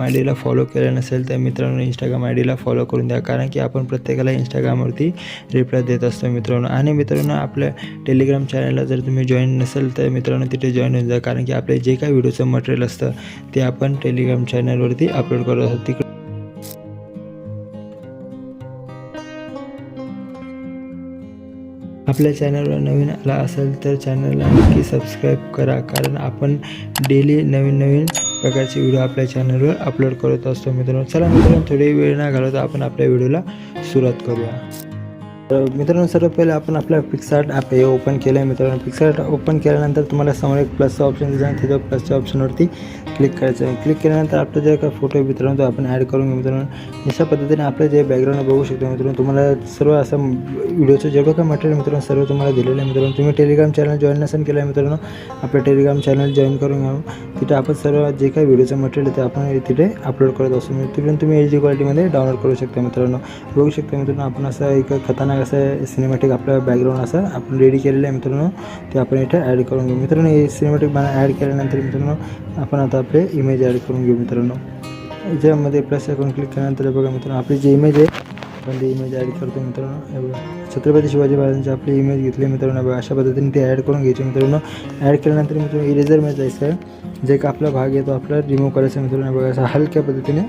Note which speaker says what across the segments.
Speaker 1: I Dila follow केलं नसेल तर मित्रांनो इंस्टाग्राम आय डीला फॉलो करून द्या. कारण की आपण प्रत्येकाला इंस्टाग्रामवरती रिप्लाय देत असतो मित्रांनो. आणि मित्रांनो आपल्या टेलिग्राम चॅनलला जर तुम्ही जॉईन नसेल तर मित्रांनो तिथे जॉईन होऊन जा. कारण की आपले जे काही व्हिडिओचं मटेरियल असतं ते आपण टेलिग्राम चॅनलवरती अपलोड करत असतो तिकडे आपल्या चॅनलवर नवीन आला असेल तर चॅनलला नक्की सबस्क्राईब करा. कारण आपण डेली नवीन नवीन प्रकारचे व्हिडिओ आपल्या चॅनलवर अपलोड करत असतो मित्रांनो. चला मित्रांनो थोडे वेळ ना घालवता आपण आपल्या व्हिडिओला सुरुवात करूया. तर मित्रांनो सर्व पहिले आपण आपला पिक्सार्ट ॲप हे ओपन केलं आहे. मित्रांनो पिक्सार्ट ओपन केल्यानंतर तुम्हाला समोर एक प्लसचं ऑप्शन दिला आणि त्याच्या प्लसच्या ऑप्शनवरती क्लिक करायचं आहे. क्लिक केल्यानंतर आपलं जे काही फोटो मित्रांनो तो आपण ॲड करून घेऊ मित्रांनो. अशा पद्धतीने आपलं जे बॅकग्राऊंड बघू शकतो मित्रांनो तुम्हाला सर्व असं व्हिडिओचं जेवढं काय मटेरियल मित्रांनो सर्व तुम्हाला दिलेलं आहे मित्रांनो. तुम्ही टेलिग्राम चॅनल जॉईन नसेल केलं आहे मित्रांनो आपलं टेलिग्राम चॅनल जॉईन करून घ्या. तिथे आपण सर्व जे काही व्हिडिओचं मटेरियल आहे ते आपण तिथे अपलोड करत असतो तिकडून तुम्ही एच डी क्वालिटीमध्ये डाउनलोड करू शकता मित्रांनो. बघू शकता मित्रांनो आपण असं एक खतरनाक असं सिनेमॅटिक आपलं बॅकग्राऊंड असं आपण रेडी केलेलं आहे मित्रांनो ते आपण इथे ॲड करून घेऊ. मित्रांनो हे सिनेमॅटिक ॲड केल्यानंतर मित्रांनो आपण आता आपले इमेज ॲड करून घेऊ मित्रांनो. याच्यामध्ये प्लस अकाउंट क्लिक केल्यानंतर बघा मित्रांनो आपली जी इमेज आहे आपण ती इमेज ॲड करतो मित्रांनो. बघा छत्रपती शिवाजी महाराजांची आपली इमेज घेतली मित्रांनो. बघा अशा पद्धतीने ते ॲड करून घ्यायची मित्रांनो. ॲड केल्यानंतर मित्रांनो इरेझरमध्ये जायचं आहे जे का आपला भाग आहे तो आपला रिमूव्ह करायचा मित्रांनो. बघा असं हलक्या पद्धतीने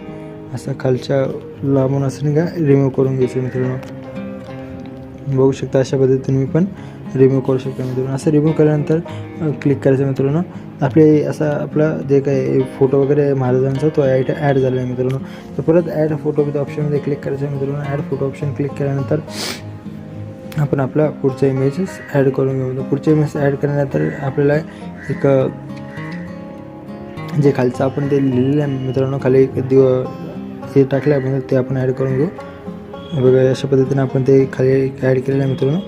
Speaker 1: असं खालच्या लांबून असं नाही का रिमूव्ह करून घ्यायचं मित्रांनो. बघू शकता अशा पद्धतीने मी पण रिमूव्ह करू शकतो मित्रांनो. असं रिमूव्ह केल्यानंतर क्लिक करायचं मित्रांनो. आपले असा आपला जे काही फोटो वगैरे महाराजांचा तो ॲड ॲड झाला आहे मित्रांनो. तर परत ॲड फोटो विथ ऑप्शनमध्ये क्लिक करायचं आहे मित्रांनो. ॲड फोटो ऑप्शन क्लिक केल्यानंतर आपण आपला पुढचा इमेजेस ॲड करून घेऊ. पुढचे इमेज ॲड केल्यानंतर आपल्याला एक जे खालचं आपण ते लिहिलेलं आहे मित्रांनो खाली एक दिव हे टाकलं आहे ते आपण ॲड करून घेऊ. बघा अशा पद्धतीने आपण ते खाली ॲड केलेलं आहे मित्रांनो.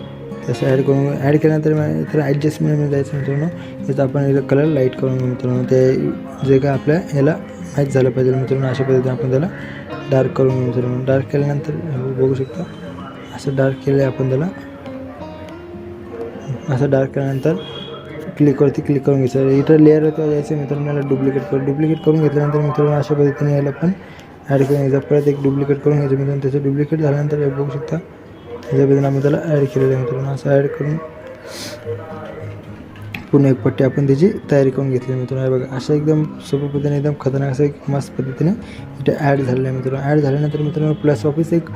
Speaker 1: तसं ॲड करून ॲड केल्यानंतर तर ॲडजस्टमेंटमध्ये जायचं मित्रांनो. याचं आपण याचा कलर लाइट करून मित्रांनो. ते जे काय आपल्या याला मॅच झालं पाहिजे मित्रांनो अशा पद्धतीने आपण त्याला डार्क करून मित्रांनो. डार्क केल्यानंतर हो, बघू शकता. असं डार्क केलं आहे आपण त्याला. असं डार्क केल्यानंतर क्लिकवरती क्लिक करून घ्यायचं. इथं लेअर जायचं मित्रांनो याला डुप्लिकेट करून डुप्लिकेट करून घेतल्यानंतर मित्रांनो अशा पद्धतीने याला पण ॲड करून याचा परत एक डुप्लिकेट करून घ्यायचं त्याचं डुप्लिकेट झाल्यानंतर हे बघू शकता. त्याच्या पद्धतीने त्याला ॲड केलेलं आहे मित्रांनो. असं ॲड करून पुन्हा एक पट्टी आपण त्याची तयारी करून घेतली आहे मित्रांनो. हे बघा असं एकदम सोप्या पद्धतीने एकदम खतरनाक असं एक मस्त पद्धतीने इथे ॲड झालेलं आहे मित्रांनो. ॲड झाल्यानंतर मित्रांनो प्लस ऑफिस एक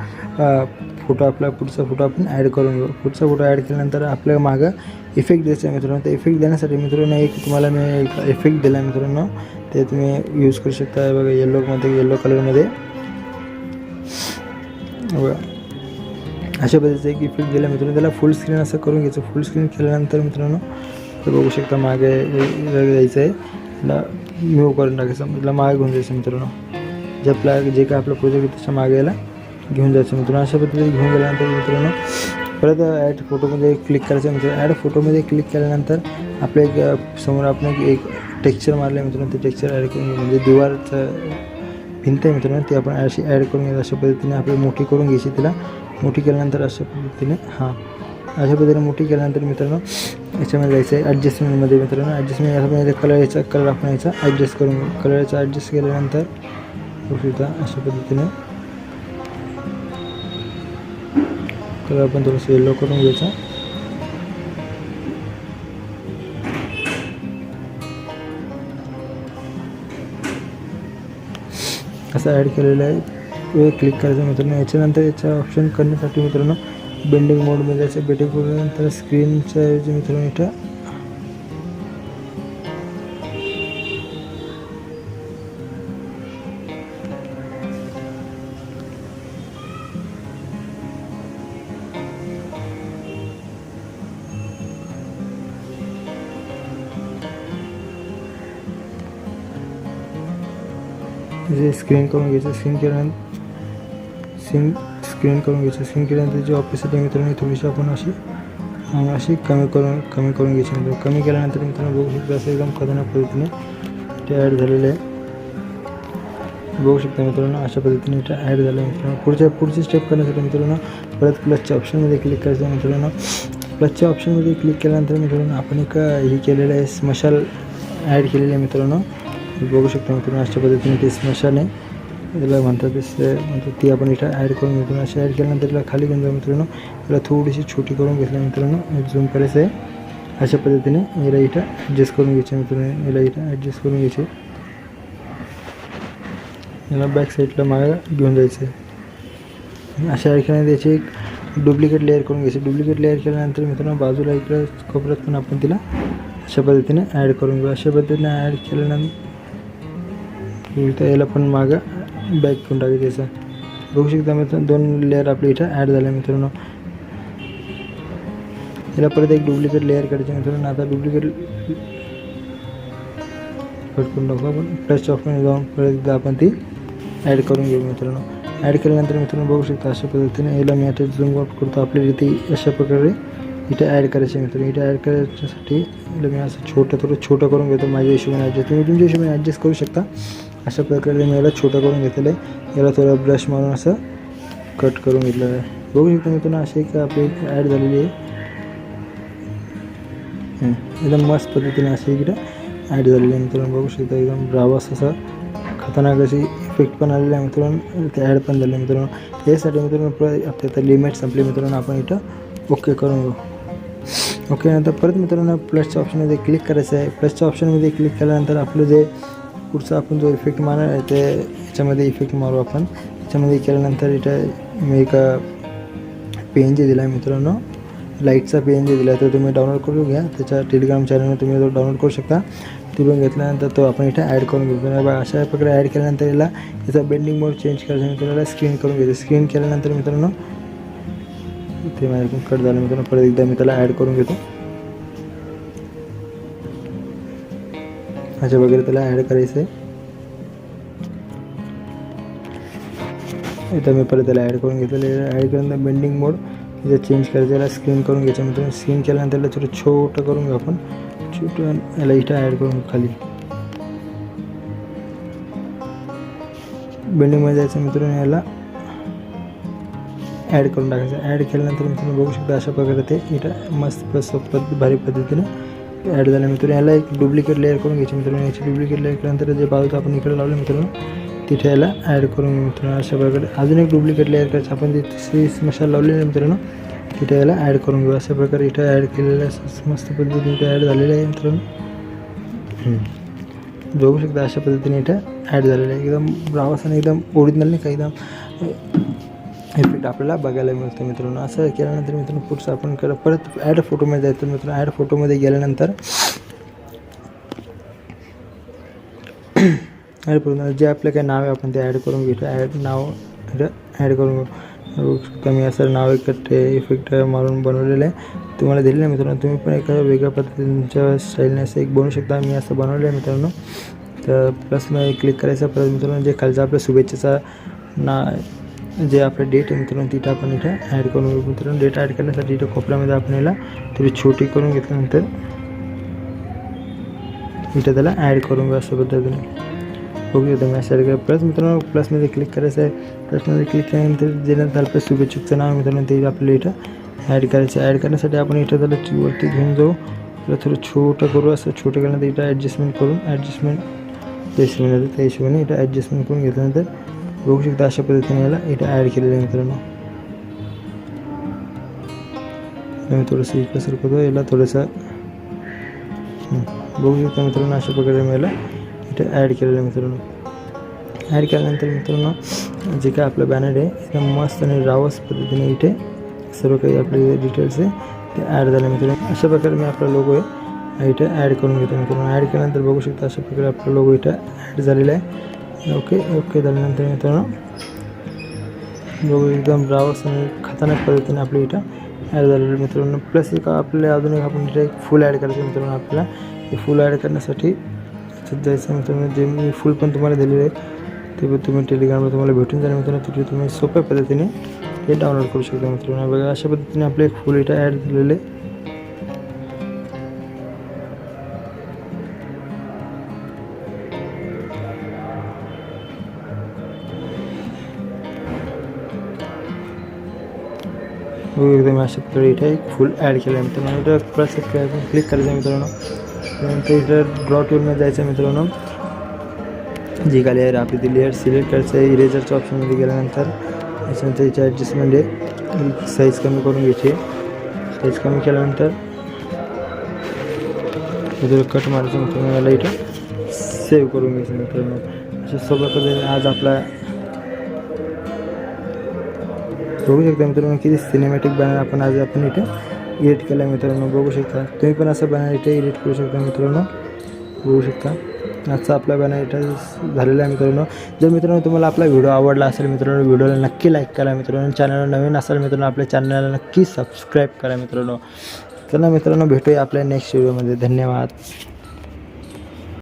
Speaker 1: फोटो आपला पुढचा फोटो आपण ॲड करून घेऊ. पुढचा फोटो ॲड केल्यानंतर आपल्या मागं इफेक्ट द्यायचा आहे मित्रांनो. ते इफेक्ट देण्यासाठी मित्रांनो एक तुम्हाला मी एक इफेक्ट दिला आहे मित्रांनो. ते तुम्ही यूज करू शकता. बघा येल्लोमध्ये येल्लो कलरमध्ये बघा अशा पद्धतीचा एक इफेक्ट दिला मित्रांनो. त्याला फुल स्क्रीन असं करून घ्यायचं. फुल स्क्रीन केल्यानंतर मित्रांनो तर बघू शकता मागे जायचं आहे मूव करून टाकायचं म्हटलं मागे घेऊन जायचं मित्रांनो. जे आपला जे काय आपलं प्रोजेक्ट आहे त्याच्यामागे याला घेऊन जायचं मित्रांनो. अशा पद्धतीने घेऊन गेल्यानंतर मित्रांनो परत ॲड फोटोमध्ये क्लिक करायचं मित्र ॲड फोटोमध्ये क्लिक केल्यानंतर आपल्या एक समोर आपण एक- टेक्स्चर मारलं मित्रांनो. ते टेक्स्चर ॲड करून म्हणजे दिवारचं भिंत आहे मित्रांनो. ती आपण अशी ॲड करून घ्यायची. अशा पद्धतीने आपली मोठी करून घ्यायची तिला. मोठी केल्यानंतर अशा पद्धतीने हां. अशा पद्धतीने मोठी केल्यानंतर मित्रांनो याच्यामध्ये जायचं आहे ॲडजस्टमेंटमध्ये मित्रांनो. ॲडजस्टमेंट याच्यामध्ये कलर याचा कलर आपण यायचा ॲडजस्ट करून कलर याचा ॲडजस्ट केल्यानंतर सुद्धा अशा पद्धतीने. कलर आपण थोडंसं येलो करून घ्यायचा. असं ॲड केलेलं आहे. क्लिक करायचं मित्रांनो. याच्यानंतर याचा ऑप्शन करण्यासाठी मित्रांनो बेंडिंग मोडमध्ये जायचं बेटिंग करून स्क्रीनच्या ऐवजी मित्रांनो इथं जे स्क्रीन करून घ्यायचं स्क्रीन केल्यानंतर स्क्रीन स्क्रीन करून घ्यायची. स्क्रीन केल्यानंतर जी ऑफिससाठी मित्रांनी थोडीशी आपण अशी अशी कमी करून कमी करून घ्यायची. मित्रांनो कमी केल्यानंतर मित्रांनो बघू शकता असं एकदम खतरनाक पद्धतीने ते ॲड झालेलं आहे. बघू शकता मित्रांनो अशा पद्धतीने इथं ॲड झालं आहे मित्रांनो. पुढच्या पुढची स्टेप करण्यासाठी मित्रांनो परत प्लसच्या ऑप्शनमध्ये क्लिक करायचं आहे मित्रांनो. प्लसच्या ऑप्शनमध्ये क्लिक केल्यानंतर मित्रांनो आपण एक हे केलेलं आहे स्मशाल ॲड केलेलं आहे मित्रांनो. बघू शकता मित्रांनो अशा पद्धतीने ते स्मशाल आहे. याला म्हणतात ते म्हणतात ती आपण इथं ॲड करून घेतो. अशी ॲड केल्यानंतर याला खाली घेऊन जाऊ मित्रांनो. याला थोडीशी छोटी करून घेतल्या मित्रांनो. झूम करायचं आहे. अशा पद्धतीने याला इथं ॲडजस्ट करून घ्यायचे मित्रांनो. याला इथं ॲडजस्ट करून घ्यायचे याला बॅक साईडला मागं घेऊन जायचं आहे. अशा ॲड केल्यानंतर याची एक डुप्लिकेट लेअर करून घ्यायची डुप्लिकेट लेअर केल्यानंतर मित्रांनो बाजूला इकडं कोपऱ्यात पण आपण तिला अशा पद्धतीने ॲड करून घेऊ. अशा पद्धतीने ॲड केल्यानंतर याला पण मागं बॅक घेऊन टाकू त्याचा. बघू शकता मित्रांनो दोन लेअर आपल्या इथं ॲड झाल्या मित्रांनो. याला परत एक डुप्लिकेट लेअर करायचे मित्रांनो. आता डुप्लिकेट कट करून टाकू आपण. प्लस ऑफमध्ये जाऊन परत एकदा आपण ती ॲड करून घेऊ मित्रांनो. ॲड केल्यानंतर मित्रांनो बघू शकता अशा पद्धतीने याला मी आता झूम आउट करतो. आपल्या इथे अशा प्रकारे इथे ॲड करायचे मित्रांनो. इथे ॲड करायच्यासाठी मी असं छोटं थोडं छोटं करून घेतो. माझ्या हिशोबाने ॲडजस्ट तुम्ही तुमच्या हिशोबाने ॲडजस्ट करू शकता. अशा प्रकारे मी याला छोटं करून घेतलेलं आहे. याला थोडं ब्रश मारून असं कट करून घेतलेलं आहे. बघू शकता पुन्हा अशी एक आपली ॲड झालेली आहे. एकदम मस्त पद्धतीने अशी इकडं ॲड झालेली आहे मित्रांनो. बघू शकता एकदम ब्रावस असा खतरनाक अशी इफेक्ट पण आलेला आहे मित्रांनो. ते ॲड पण झाले मित्रांनो. यासाठी मित्रांनो परत आपल्या तर लिमिट संपली मित्रांनो. आपण इथं ओके करून घेऊ. ओके नंतर परत मित्रांनो प्लसच्या ऑप्शनमध्ये क्लिक करायचं आहे. प्लसच्या ऑप्शनमध्ये क्लिक केल्यानंतर आपलं जे पुढचा आपण जो इफेक्ट मारणार आहे ते याच्यामध्ये इफेक्ट मारू आपण. याच्यामध्ये केल्यानंतर इथं मी एक पेन जे दिला आहे मित्रांनो लाईटचा पेन जे दिला आहे तर तुम्ही डाउनलोड करून घ्या. त्याच्या टेलिग्राम चॅनलवर तुम्ही तो डाउनलोड करू शकता. तिथून घेतल्यानंतर तो आपण इथं ॲड करून घेऊ. अशा प्रकारे ॲड केल्यानंतर याला याचा बेंडिंग मोड चेंज करायचा मित्रांनो स्क्रीन करून घ्यायचं. स्क्रीन केल्यानंतर मित्रांनो ते माझ्याकडून कट झालं मित्रांनो. परत एकदा मी त्याला ॲड करून घेतो. अशा वगैरे त्याला ॲड करायचं आहे इथं मी परत त्याला ॲड करून घेतलेलं ॲड करून बेंडिंग मोड इथं चेंज करायचं याला स्क्रीन करून घ्यायचं मित्रांनो स्क्रीन केल्यानंतर त्याला थोडं छोटं करून घेऊ आपण. छोटं याला इथं ॲड करून घेऊ खाली बेंडिंगमध्ये जायचं मित्रांनो याला ॲड करून टाकायचं ॲड केल्यानंतर मित्रांनो बघू शकता अशा प्रकारे ते इथं मस्त पस भारी पद्धतीने ॲड झालं मित्रांनो. याला एक डुप्लिकेट लेअर करून घ्यायची मित्रांनो. याची डुप्लिकेट लेअर केल्यानंतर जे बाजूचं आपण इकडे लावलं मित्रांनो तिथे याला ॲड करून मित्रांनो. अशा प्रकारे. अजून एक डुप्लिकेट लेअर करायचं. आपण जे तिसरी मशाल लावलेली आहे मित्रांनो तिथे याला ॲड करून घेऊ. अशा प्रकारे इथं ॲड केलेलं असं मस्त पद्धतीने इथं ॲड झालेलं आहे मित्रांनो. बघू शकता अशा पद्धतीने इथं ॲड झालेलं आहे. एकदम ब्रावस आणि एकदम ओरिजिनल नाही का? एकदम इफेक्ट आपल्याला बघायला मिळतो मित्रांनो. असं केल्यानंतर मित्रांनो पुढचं आपण कर परत ॲड फोटोमध्ये जायचं मित्रांनो. ॲड फोटोमध्ये गेल्यानंतर ॲड करून जे आपलं काही नाव आहे आपण ते ॲड करून घेतो. ॲड नाव ॲड करून घेऊ. शकता मी असं नाव एक इफेक्ट मारून बनवलेलं आहे. तुम्हाला दिलेलं आहे मित्रांनो. तुम्ही पण एका वेगळ्या पद्धतीच्या स्टाईलने असं एक बनवू शकता. मी असं बनवलं आहे मित्रांनो. तर प्लस मग क्लिक करायचं. परत मित्रांनो जे खालचा आपल्या शुभेच्छेचा ना जे आपलं डेट आहे मित्रांनो तिथं आपण इथं ॲड करून घेऊ मित्रांनो. डेट ॲड करण्यासाठी इथं कोपऱ्यामध्ये आपण याला थोडी छोटी करून घेतल्यानंतर इथं त्याला ॲड करून घेऊ अशा पद्धतीने. ओके तुम्ही अशा प्रकारे प्लस मित्रांनो प्लसमध्ये क्लिक करायचं आहे. प्लसमध्ये क्लिक केल्यानंतर जे झालं आपलं शुभेच्छुकचं नाव मित्रांनो ते आपल्याला इथं ॲड करायचं ॲड करण्यासाठी आपण इथं त्याला वरती घेऊन जाऊ. त्याला थोडं छोटं करू असं. छोटं केल्यानंतर इथं ॲडजस्टमेंट करून ॲडजस्टमेंट त्या हिशोबाने त्या हिशोबाने इथं ॲडजस्टमेंट करून घेतल्यानंतर बघू शकता अशा पद्धतीने याला इथं ॲड केलेलं आहे मित्रांनो. मी थोडंसं इकडं सरकवतो याला थोडंसं बघू शकता मित्रांनो अशा प्रकारे मी याला इथे ॲड केलेलं आहे मित्रांनो. ॲड केल्यानंतर मित्रांनो जे काय आपलं बॅनर आहे एकदम मस्त आणि रावस पद्धतीने इथे सर्व काही आपले डिटेल्स आहे ते ॲड झाले मित्रांनो. अशा प्रकारे मी आपला लोगो आहे इथे ॲड करून घेतो मित्रांनो. ॲड केल्यानंतर बघू शकता अशा प्रकारे आपला लोगो इथं ॲड झालेला आहे. ओके ओके झाल्यानंतर मित्रांनो बघू एकदम ब्रावस आणि खतरनाक पद्धतीने आपल्या इथं ॲड झालेलं मित्रांनो प्लस एक आपल्या अजून एक आपण इथे एक फुल ॲड करायचं मित्रांनो आपल्याला हे फुल ॲड करण्यासाठी जायचं मित्रांनो जे मी फुल पण तुम्हाला दिलेले आहे ते पण तुम्ही टेलिग्रामवर तुम्हाला भेटून जाईल मित्रांनो तिथे तुम्ही सोप्या पद्धतीने ते डाउनलोड करू शकता मित्रांनो बघा अशा पद्धतीने आपले एक फुल इथं ॲड झालेले एकदम अशा प्रकारे इथे एक फुल ॲड केलं आहे मित्रांनो इथं प्लस क्लिक करायचं आहे मित्रांनो. त्यानंतर इथं ड्रॉ टूलमध्ये जायचं आहे मित्रांनो. जी का लेअर आपली ती लेअर सिलेक्ट करायचं आहे. इरेजरच्या ऑप्शनमध्ये गेल्यानंतर त्याच्यानंतर याच्या ॲडजस्टमध्ये साईज कमी करून घ्यायची साईज कमी केल्यानंतर इथं कट मारायचं मित्रांनो याला इथं सेव्ह करून घ्यायचं मित्रांनो. अशा सोबतच आज आपला बघू शकता मित्रांनो किती सिनेमॅटिक बॅनर आपण आज आपण इथे एडिट केला मित्रांनो बघू शकता. तुम्ही पण असं बॅनर इथे एडिट करू शकता मित्रांनो. बघू शकता. आजचा आपला बॅनर इथं झालेला आहे मित्रांनो. जर मित्रांनो तुम्हाला आपला व्हिडिओ आवडला असेल मित्रांनो व्हिडिओला नक्की लाईक करा मित्रांनो. चॅनलला नवीन असेल मित्रांनो आपल्या चॅनलला नक्की सबस्क्राईब करा मित्रांनो. चला मित्रांनो भेटूया आपल्या नेक्स्ट व्हिडिओमध्ये धन्यवाद.